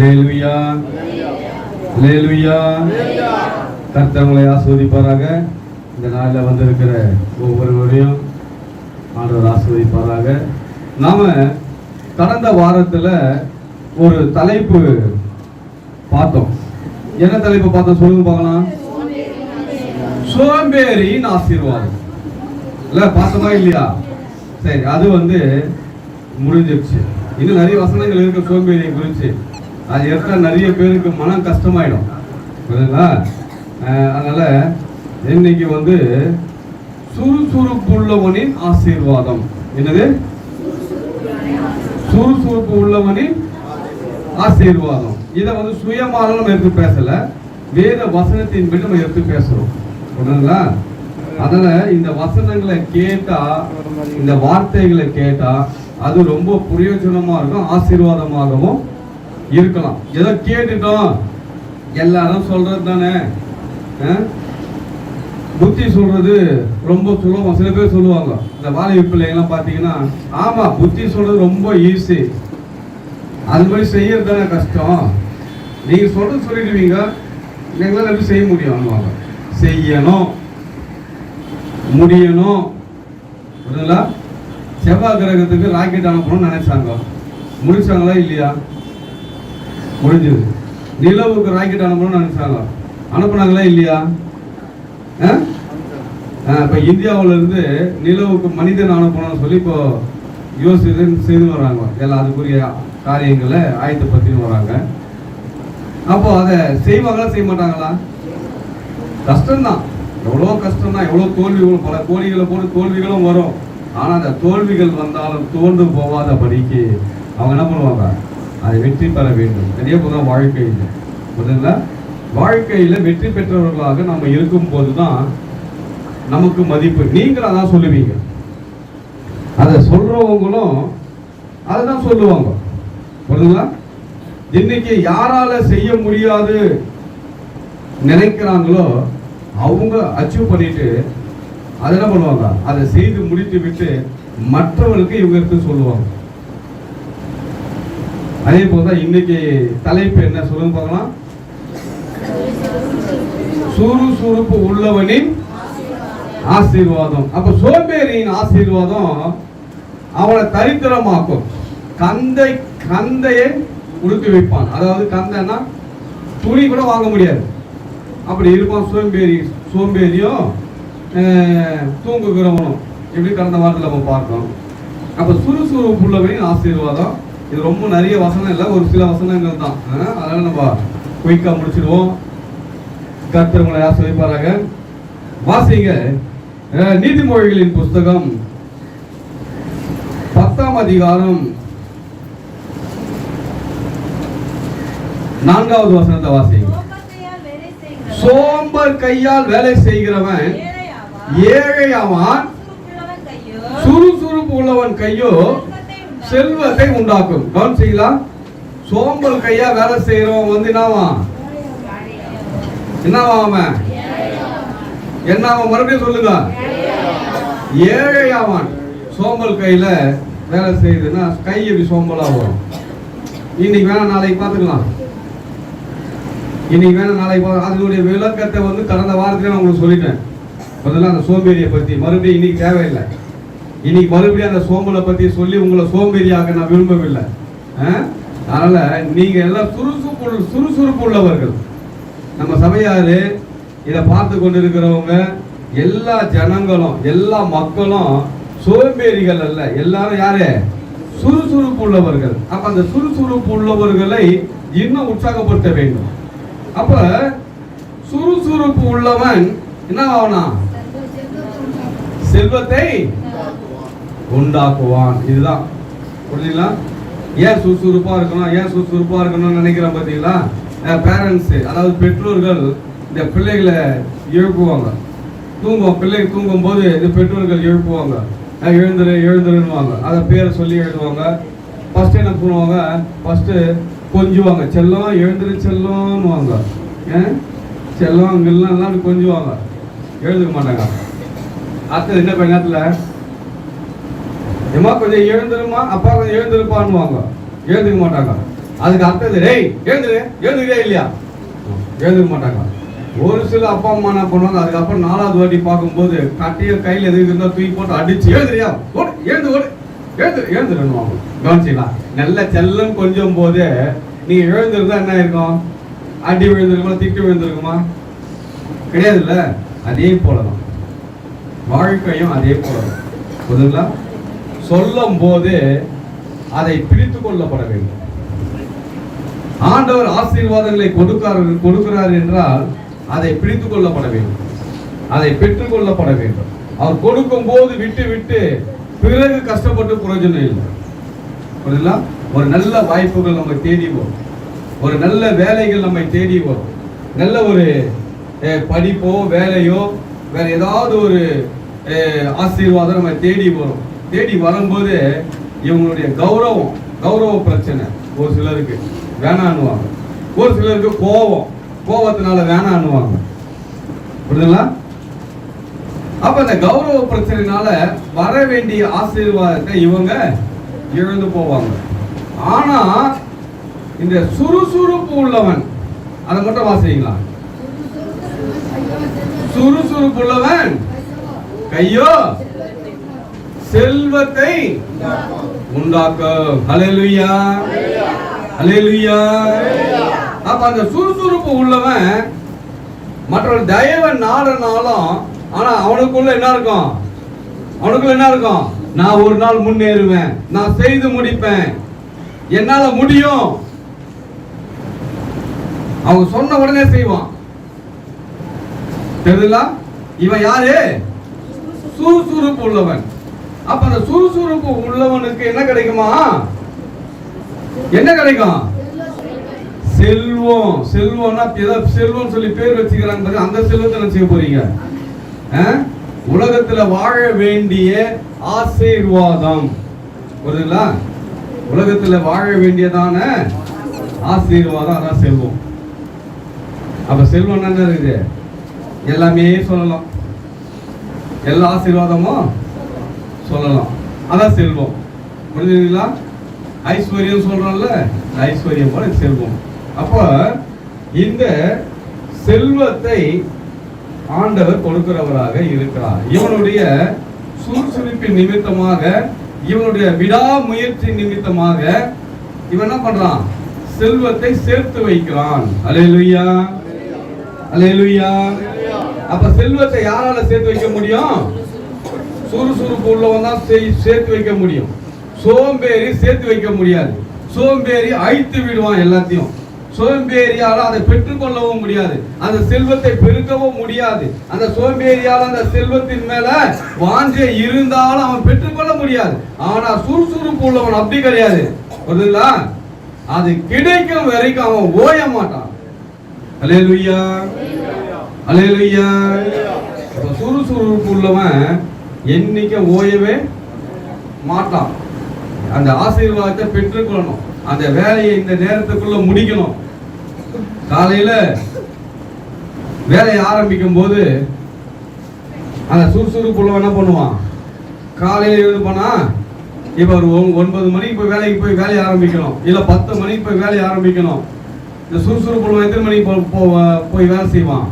Alleluia alleluia கர்த்தவங்களை ஆஸ்வதிப்பாராக. இந்த நாளில் வந்திருக்கிற ஒவ்வொருவரையும் ஆண்டவர் ஆஸ்வதிப்பாராக. நாம் கடந்த வாரத்தில் ஒரு தலைப்பு பார்த்தோம். என்ன தலைப்பு பார்த்தோம்? சொல்லுங்க பார்க்கலாம். சோம்பேறியின் ஆசீர்வாதம். இல்லை பார்த்தோமா இல்லையா? சரி அது வந்து முடிஞ்சிருச்சு. இன்னும் நிறைய வசனங்கள் இருக்கு சோம்பேறியை குறித்து. அது எடுத்தா நிறைய பேருக்கு மனம் கஷ்டமாயிடும். புரியுதுங்களா? அதனால் அதனால இன்னைக்கு வந்து சுறுசுறுப்பு உள்ளவனின் ஆசீர்வாதம். என்னது? சுறுசுறுப்பு உள்ளவனின் ஆசீர்வாதம். இதை வந்து சுயமாக நம்ம எடுத்து பேசலை. வேத வசனத்தின்படி நம்ம எடுத்து பேசுகிறோம் புரியுதுங்களா? அதனால இந்த வசனங்களை கேட்டா இந்த வார்த்தைகளை கேட்டா அது ரொம்ப பிரயோஜனமா இருக்கும் ஆசீர்வாதமாகவும் இருக்கலாம். ஏதோ கேட்டுட்டோம்? எல்லாரும் சொல்றது தானே? புத்தி சொல்றது ரொம்ப சுலபம். சில பேர் சொல்லுவாங்க இந்த வாலிப பிள்ளைங்கலாம் பார்த்தீங்கன்னா ஆமா புத்தி சொல்றது ரொம்ப ஈஸி அது மாதிரி செய்யறது தானே கஷ்டம். நீங்க சொல்றது சொல்லிடுவீங்க. எங்களால் எப்படி செய்ய முடியும்? செய்யணும். முடியணும். புரியுதுங்களா? செவ்வாய் கிரகத்துக்கு ராக்கெட் அனுப்பணும்னு நினைச்சாங்க. முடிச்சாங்களா இல்லையா? முடிஞ்சது நிலவுக்கு ராக்கெட் அனுப்பணும்னு நினைச்சாங்க. அனுப்புனாங்களா இல்லையா? ஆ? ஆ, இருந்து நிலவுக்கு மனிதன் அனுப்பணும்னு சொல்லி இப்போ யோசித்து செய்து வராங்க எல்லாம் அதுக்குரிய காரியங்களை ஆயத்தை ஆயத்தப்படுத்தின்னு வராங்க அப்போ அதை செய்வாங்களா செய்ய மாட்டாங்களா? கஷ்டம்தான். எவ்வளோ கஷ்டம் தான் எவ்வளோ தோல்விகளும் பல கோழிகளை போட்டு தோல்விகளும் வரும். ஆனால் அந்த தோல்விகள் வந்தாலும் தோன்று போகாத படிக்கு அவங்க என்ன பண்ணுவாங்க? அதை வெற்றி பெற வேண்டும். அதே போல வாழ்க்கையில். முதல்ல வாழ்க்கையில் வெற்றி பெற்றவர்களாக நம்ம இருக்கும்போது தான் நமக்கு மதிப்பு. நீங்கள் அதான் சொல்லுவீங்க. அதை சொல்கிறவங்களும் அதை தான் சொல்லுவாங்க. புரியுதுங்களா? இன்னைக்கு யாரால செய்ய முடியாது நினைக்கிறாங்களோ அவங்க அச்சீவ் பண்ணிட்டு அதை என்ன பண்ணுவாங்க? அதை செய்து முடித்து விட்டு மற்றவர்களுக்கு இவங்க எடுத்து சொல்லுவாங்க. அதே போல தான் இன்னைக்கு தலைப்பு என்ன? சொல்லுங்க பார்க்கலாம். சுறுசுறுப்பு உள்ளவனின் ஆசீர்வாதம். அப்ப சோம்பேறியின் ஆசீர்வாதம் அவனை தரித்திரமாக்கும். கந்தை கந்தையை உடுத்தி வைப்பான். அதாவது கந்தைன்னா துணி கூட வாங்க முடியாது. அப்படி இருப்பான் சோம்பேறி சோம்பேறியும் தூங்குகிறவனும் எப்படி கடந்த வாரத்தில் நம்ம பார்த்தோம். அப்போ சுறுசுறுப்பு உள்ளவனின் ஆசீர்வாதம் இது ரொம்ப நிறைய வசனம் இல்லை ஒரு சில வசனங்கள் தான். அதனால நம்ம குயிக்கா முடிச்சிடுவோம். கர்த்தர் உங்களை ஆசிரியப்பாராக வாசிங்க. நீதிமொழிகளின் புஸ்தகம் பத்தாம் அதிகாரம் நான்காவது வசனத்தை வாசிங்க. சோம்பர் கையால் வேலை செய்கிறவன் சுறுசுறுப்புள்ளவன் கையோ? சுறுசுறுப்பு உள்ளவன் கையோ செல்வத்தை உண்டாக்கும். உண்டாக்கும் கவனிச்சீங்களா சோம்பல் கையா வேலை செய்யறவன் வந்து என்னவா என்னவா அவன்? என்னவா மறுபடியும் சொல்லுங்க. ஏழையாவான் சோம்பல் கையில வேலை செய்யுதுன்னா கை எப்படி சோம்பலா வரும்? இன்னைக்கு வேணா நாளைக்கு பார்த்துக்கலாம். இன்னைக்கு வேணா நாளைக்கு அதனுடைய விளக்கத்தை வந்து கடந்த வாரத்திலே நான் உங்களுக்கு சொல்லிட்டேன். முதல்ல அந்த சோம்பேறியை பத்தி. மறுபடியும் இன்னைக்கு தேவையில்லை. இன்னைக்கு மறுபடியும் அந்த சோம்பலை பத்தி சொல்லி உங்களை சோம்பேறியாக நான் விரும்பவில்லை? அதனால நீங்க எல்லாம் சுறுசுறுப்பு சுறுசுறுப்பு உள்ளவர்கள். நம்ம சபையாரு இதை பார்த்து கொண்டிருக்கிறவங்க எல்லா ஜனங்களும் எல்லா மக்களும் சோம்பேறிகள் அல்ல. எல்லாரும் யாரு? சுறுசுறுப்பு உள்ளவர்கள். அப்ப அந்த சுறுசுறுப்பு உள்ளவர்களை இன்னும் உற்சாகப்படுத்த வேண்டும். அப்ப சுறுசுறுப்பு உள்ளவன் என்ன ஆவனா? செல்வத்தை உண்டாக்குவான் இதுதான். புரிஞ்சுங்களா? ஏன் சுறுசுறுப்பாக இருக்கணும்? ஏன் சுறுசுறுப்பாக இருக்கணும்னு நினைக்கிறேன் பார்த்தீங்களா பேரண்ட்ஸு அதாவது பெற்றோர்கள் இந்த பிள்ளைகளை எழுப்புவாங்க. தூங்குவோம். பிள்ளைங்க தூங்கும் போது இந்த பெற்றோர்கள் எழுப்புவாங்க. எழுந்துரு எழுந்துருன்னுவாங்க. அதை பேரை சொல்லி எழுதுவாங்க. ஃபஸ்ட்டு என்ன பண்ணுவாங்க? ஃபஸ்ட்டு கொஞ்சுவாங்க. செல்லம் எழுந்துரு செல்லம்னுவாங்க. ஏ செல்லம் அங்கெல்லாம் எல்லாம் கொஞ்சுவாங்க. எழுதுக்க மாட்டாங்க. அடுத்தது என்ன பண்ண நேரத்தில் ஏமா கொஞ்சம் எழுந்துருமா அப்பா கொஞ்சம் எழுந்திருப்பான்னுவாங்க. எழுந்துக்க மாட்டாங்க. அதுக்கு அர்த்தம் டேய் எழுந்துரு. எழுந்துக்கிறே இல்லையா? எழுந்துக்க மாட்டாங்க. ஒரு சில அப்பா அம்மா என்ன பண்ணுவாங்க? அதுக்கப்புறம் நாலாவது வாட்டி பார்க்கும்போது கட்டிய கையில் எது இருந்தால் தூக்கி போட்டு அடிச்சு எழுதுறியா ஓடு எழுந்து ஓடு. எழுந்து எழுந்துருவாங்க கவனிச்சிங்களா நல்ல செல்லம் கொஞ்சம் போது நீங்கள் எழுந்திருந்தா என்ன இருக்கும் அடி விழுந்திருக்குமா திட்டு விழுந்திருக்குமா? கிடையாதுல்ல. அதே போலதான். வாழ்க்கையும் அதே போலதான். புரியுதுங்களா சொல்லும் போது அதை பிடித்து கொள்ளப்பட வேண்டும். ஆண்டவர் ஆசீர்வாதங்களை கொடுக்கிறார் கொடுக்கிறார் என்றால் அதை பிடித்து கொள்ளப்பட வேண்டும். அதை பெற்றுக் கொள்ளப்பட வேண்டும். அவர் கொடுக்கும் போது விட்டு விட்டு பிறகு கஷ்டப்பட்டு பிரயோஜனம் இல்லை. புரியுதுங்களா ஒரு நல்ல வாய்ப்புகள் நம்ம தேடி வரும். ஒரு நல்ல வேலைகள் நம்மை தேடி வரும். நல்ல ஒரு படிப்போ வேலையோ வேற ஏதாவது ஒரு ஆசீர்வாதம் நம்ம தேடி வரும். தேடி வரும்போது இவங்களுடைய கௌரவம் கௌரவ பிரச்சனை. ஒரு சிலருக்கு வேணான்னுவாங்க. ஒரு சிலருக்கு கோபம். கோபத்தினால வேணான்னுவாங்க. புரியுதுங்களா? அப்ப இந்த கௌரவ பிரச்சனைனால வர வேண்டிய ஆசீர்வாதத்தை இவங்க இழந்து போவாங்க. ஆனா இந்த சுறுசுறுப்பு உள்ளவன் அதை மட்டும் வாசிங்களா? சுறுசுறுப்பு உள்ளவன் கையோ செல்வத்தை உண்டாக்கும். அலையலுயா அலையலுயா அப்ப அந்த சுறுசுறுப்பு உள்ளவன் மற்றவர்கள் தயவை நாடனாலும் ஆனா அவனுக்குள்ள என்ன இருக்கும்? அவனுக்குள்ள என்ன இருக்கும்? நான் ஒரு நாள் முன்னேறுவேன். நான் செய்து முடிப்பேன். என்னால முடியும். அவங்க சொன்ன உடனே செய்வான். தெரியல இவன் யாரு? சுறுசுறுப்பு உள்ளவன். அப்ப அந்த சுறுசுறுப்பு உள்ளவனுக்கு என்ன கிடைக்குமா? என்ன கிடைக்கும்? செல்வம். செல்வம்னா ஏதோ செல்வம் சொல்லி பேர் வச்சுக்கிறாங்க அந்த செல்வத்தை என்ன செய்ய போறீங்க? உலகத்துல வாழ வேண்டிய ஆசீர்வாதம். புரியுதுங்களா? உலகத்துல வாழ வேண்டியதான ஆசீர்வாதம் அதான் செல்வம். அப்ப செல்வம் என்ன இருக்குது? எல்லாமே சொல்லலாம். எல்லா ஆசீர்வாதமும் சொல்லலாம். அதான் செல்வம். புரிஞ்சுங்களா ஐஸ்வர்யம் சொல்றோம்ல ஐஸ்வர்யம் போல செல்வம். அப்போ இந்த செல்வத்தை ஆண்டவர் கொடுக்கிறவராக இருக்கிறார். இவனுடைய சுறுசுறுப்பின் நிமித்தமாக இவனுடைய விடாமுயற்சி நிமித்தமாக இவன் என்ன பண்றான்? செல்வத்தை சேர்த்து வைக்கிறான். அலையலுயா அலையலுயா அப்ப செல்வத்தை யாரால சேர்த்து வைக்க முடியும்? சுறுசுறுப்பு உள்ளவன் தான் சேர்த்து வைக்க முடியும். சோம்பேறி சேர்த்து வைக்க முடியாது. சோம்பேறி அழித்து விடுவான் எல்லாத்தையும். சோம்பேறியால அதை பெற்றுக்கொள்ளவும் முடியாது. அந்த செல்வத்தை பெருக்கவும் முடியாது. அந்த சோம்பேறியால அந்த செல்வத்தின் மேல வாஞ்சை இருந்தாலும் அவன் பெற்றுக்கொள்ள முடியாது. ஆனா சுறுசுறுப்பு உள்ளவன் அப்படி கிடையாது. புரியுதுங்களா? அது கிடைக்கும் வரைக்கும் அவன் ஓய மாட்டான். அலேலுயா அலேலுயா அப்ப சுறுசுறுப்பு உள்ளவன் என்றைக்கும் ஓயவே மாட்டான். அந்த ஆசீர்வாதத்தை பெற்றுக்கொள்ளணும். அந்த வேலையை இந்த நேரத்துக்குள்ள முடிக்கணும். காலையில வேலையை ஆரம்பிக்கும் போது அந்த சுறுசுறுப்புள்ள என்ன பண்ணுவான்? காலையில இது போனா இப்ப ஒரு ஒன்- ஒன்பது மணிக்கு போய் வேலைக்கு போய் வேலையை ஆரம்பிக்கணும். இல்ல பத்து மணிக்கு போய் வேலையை ஆரம்பிக்கணும். இந்த சுறுசுறுப்புள்ள எத்தனை மணிக்கு போய் வேலை செய்வான்?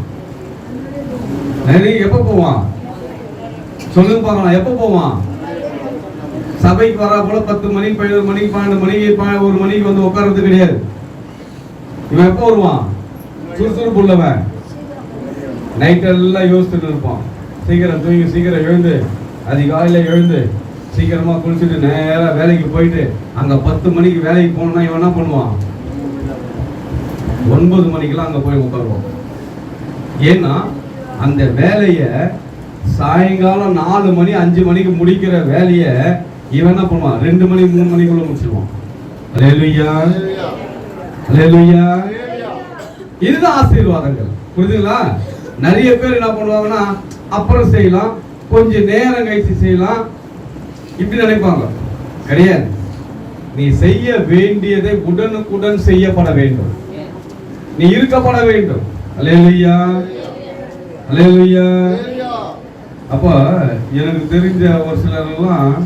நிறைய எப்ப போவான்? சொல்லுங்க பார்க்கலாம். எப்போ போவான்? சபைக்கு வரா போல பத்து மணிக்கு பதினோரு மணிக்கு பன்னெண்டு மணிக்கு ஒரு மணிக்கு வந்து உட்கார்றது கிடையாது. இவன் எப்போ வருவான்? சுறுசுறுப்பு உள்ளவன். நைட் எல்லாம் யோசிச்சுட்டு இருப்பான். சீக்கிரம் தூங்கி சீக்கிரம் எழுந்து அதிகாலையில் எழுந்து சீக்கிரமாக குளிச்சுட்டு நேராக வேலைக்கு போயிட்டு அங்கே பத்து மணிக்கு வேலைக்கு போகணும்னா இவன் என்ன பண்ணுவான்? ஒன்பது மணிக்கெல்லாம் அங்கே போய் உட்காருவான். ஏன்னா அந்த வேலையை சாயங்காலம் நாலு மணி அஞ்சு மணிக்கு முடிக்கிற வேலையை இவன் என்ன பண்ணுவான்? ரெண்டு மணி மூணு மணிக்குள்ள முடிச்சிருவான். அல்லேலூயா அல்லேலூயா இதுதான் ஆசீர்வாதங்கள். புரியுதுங்களா நிறைய பேர் என்ன பண்ணுவாங்கன்னா அப்புறம் செய்யலாம் கொஞ்சம் நேரம் கழிச்சு செய்யலாம் இப்படி நினைப்பாங்க. கிடையாது. நீ செய்ய வேண்டியதை உடனுக்குடன் செய்யப்பட வேண்டும். நீ இருக்கப்பட வேண்டும். அல்லேலூயா அல்லேலூயா அப்போ எனக்கு தெரிஞ்ச ஒரு சிலர்லாம்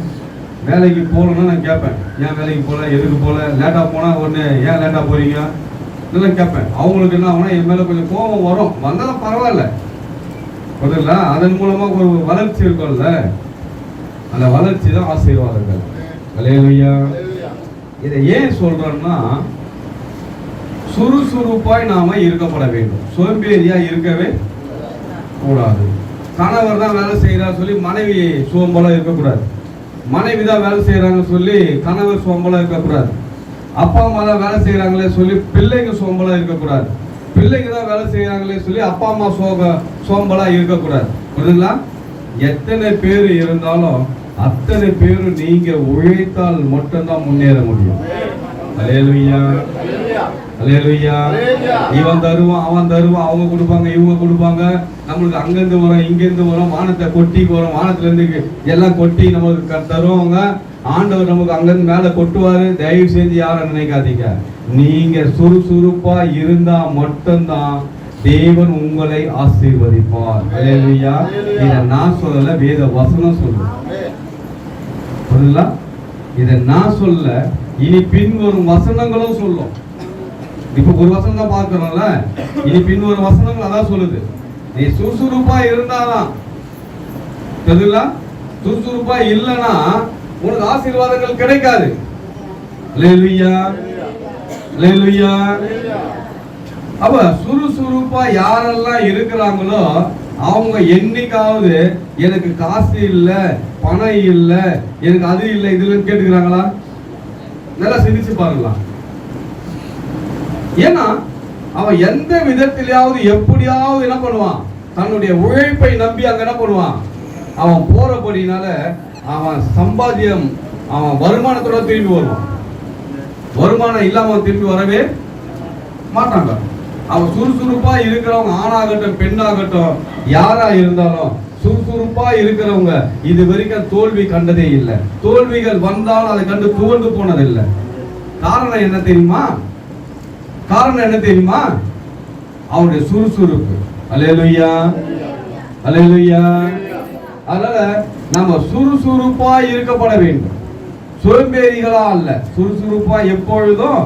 வேலைக்கு போகலன்னா நான் கேட்பேன். ஏன் வேலைக்கு போகல? எதுக்கு போகல? லேட்டாக போனால் ஒன்று ஏன் லேட்டாக போகிறீங்க இதெல்லாம் கேட்பேன். அவங்களுக்கு என்ன ஆகும்னா என் மேலே கொஞ்சம் கோபம் வரும். வந்தாலும் பரவாயில்ல. புரியுதுங்களா? அதன் மூலமாக ஒரு வளர்ச்சி இருக்கும்ல. அந்த வளர்ச்சி தான் ஆசீர்வாதங்கள். அலையலுயா இதை ஏன் சொல்கிறோன்னா சுறுசுறுப்பாய் நாம் இருக்கப்பட வேண்டும். சோம்பேறியாக இருக்கவே கூடாது. கணவர் தான் வேலை செய்யறா சொல்லி மனைவி சோம்பலா இருக்கக்கூடாது. மனைவி தான் வேலை செய்யறாங்கன்னு சொல்லி கணவர் சோம்பலா இருக்கக்கூடாது. அப்பா அம்மா தான் வேலை செய்யறாங்களே சொல்லி பிள்ளைங்க சோம்பலா இருக்கக்கூடாது. பிள்ளைங்க தான் வேலை செய்யறாங்களே சொல்லி அப்பா அம்மா சோக சோம்பலா இருக்கக்கூடாது. புரியுதுங்களா? எத்தனை பேர் இருந்தாலும் அத்தனை பேரும் நீங்க உழைத்தால் மட்டும்தான் முன்னேற முடியும். அலேலுயா அலேலுயா இவன் தருவான் அவன் தருவான் அவங்க கொடுப்பாங்க இவங்க கொடுப்பாங்க. நம்மளுக்கு அங்கிருந்து வரோம் இங்கிருந்து வரோம் வானத்தை கொட்டி வரோம் வானத்துல இருந்து எல்லாம் கொட்டி நம்மளுக்கு தருவாங்க. ஆண்டவர் நமக்கு அங்கிருந்து மேல கொட்டுவாரு. தயவு செஞ்சு யாரும் நினைக்காதீங்க. நீங்க சுறுசுறுப்பா இருந்தா மட்டும்தான் தேவன் உங்களை ஆசீர்வதிப்பார். அலேலுயா இதை நான் சொல்லல வேத வசனம் சொல்லுது. புரியுதுங்களா? இதை நான் சொல்ல இனி பின்வரும் வசனங்களும் சொல்லும். இப்போ ஒரு வசனம் தான் பார்க்குறோம்ல இனி பின்வரும் வசனங்கள் அதான் சொல்லுது. நீ சுறுசுறுப்பா இருந்தாதான் தெரியுங்களா சுறுசுறுப்பா இல்லைன்னா உனக்கு ஆசீர்வாதங்கள் கிடைக்காது. அப்ப சுறுசுறுப்பா யாரெல்லாம் இருக்கிறாங்களோ அவங்க என்னைக்காவது எனக்கு காசு இல்லை பணம் இல்லை எனக்கு அது இல்லை இதுல கேட்டுக்கிறாங்களா? நல்லா சிந்திச்சு பாருங்களா ஏன்னா அவன் எந்த விதத்திலேயாவது எப்படியாவது என்ன பண்ணுவான்? தன்னுடைய உழைப்பை நம்பி அங்க என்ன பண்ணுவான்? அவன் போறபடினால அவன் சம்பாத்தியம் அவன் வருமானத்தோட திரும்பி வருவான். வருமானம் இல்லாம அவன் திரும்பி வரவே மாட்டாங்க. அவன் சுறுசுறுப்பா இருக்கிறவங்க ஆணாகட்டும் பெண்ணாகட்டும் யாரா இருந்தாலும் சுறுசுறுப்பா இருக்கிறவங்க இது வரைக்கும் தோல்வி கண்டதே இல்லை. தோல்விகள் வந்தாலும் அதை கண்டு துவண்டு போனதில்லை. காரணம் என்ன தெரியுமா? காரணம் என்ன தெரியுமா? அவனுடைய சுறுசுறுப்பு. அலேலுயா அலேலுயா அதனால நம்ம சுறுசுறுப்பா இருக்கப்பட வேண்டும். சோம்பேறிகளா அல்ல. சுறுசுறுப்பா எப்பொழுதும்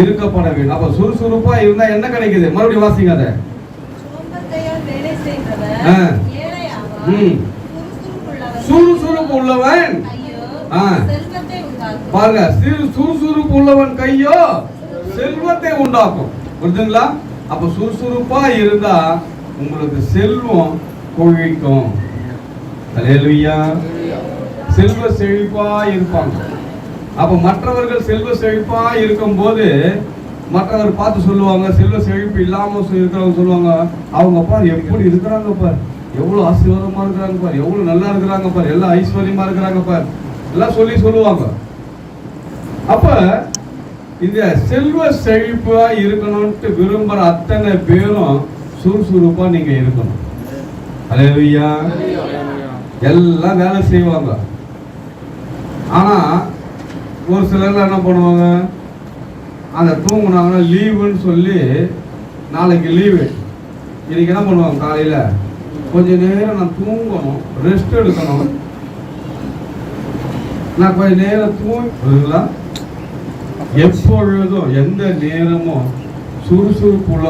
இருக்கப்பட வேண்டும். அப்ப சுறுசுறுப்பா இருந்தா என்ன கிடைக்குது? மறுபடியும் வாசிங்க அதை. சுறுசுறுப்பு உள்ளவன். பாருங்க சிறு சுறுசுறுப்பு உள்ளவன் கையோ செல்வத்தை உண்டாக்கும். புரியுதுங்களா அப்ப சுறுசுறுப்பா இருந்தா உங்களுக்கு செல்வம் கொழிக்கும். செல்வ செழிப்பா இருப்பாங்க. அப்ப மற்றவர்கள் செல்வ செழிப்பா இருக்கும்போது மற்றவர் பார்த்து சொல்லுவாங்க செல்வ செழிப்பு இல்லாம இருக்கிறவங்க சொல்லுவாங்க அவங்க பாரு எப்படி இருக்கிறாங்க பார்? எவ்வளவு ஆசீர்வாதமா இருக்கிறாங்க பார்? எவ்வளவு நல்லா இருக்கிறாங்க பார்? எல்லாம் ஐஸ்வர்யமா இருக்கிறாங்க பார்? எல்லாம் சொல்லி சொல்லுவாங்க. அப்ப இந்த செல்வ செழிப்பா இருக்கணும்ட்டு விரும்புற அத்தனை பேரும் சுறுசுறுப்பா நீங்க இருக்கணும். அலையா எல்லாம் வேலை செய்வாங்க. ஆனா ஒரு சிலர்லாம் என்ன பண்ணுவாங்க? அந்த தூங்குனாங்கன்னா லீவுன்னு சொல்லி நாளைக்கு லீவு. இன்னைக்கு என்ன பண்ணுவாங்க காலையில? கொஞ்ச நேரம் நான் தூங்கணும் ரெஸ்ட் எடுக்கணும். நான் கொஞ்ச நேரம் தூங்குங்களா எப்பொழுதும் எந்த நேரமும் சுறுசுறுப்புள்ள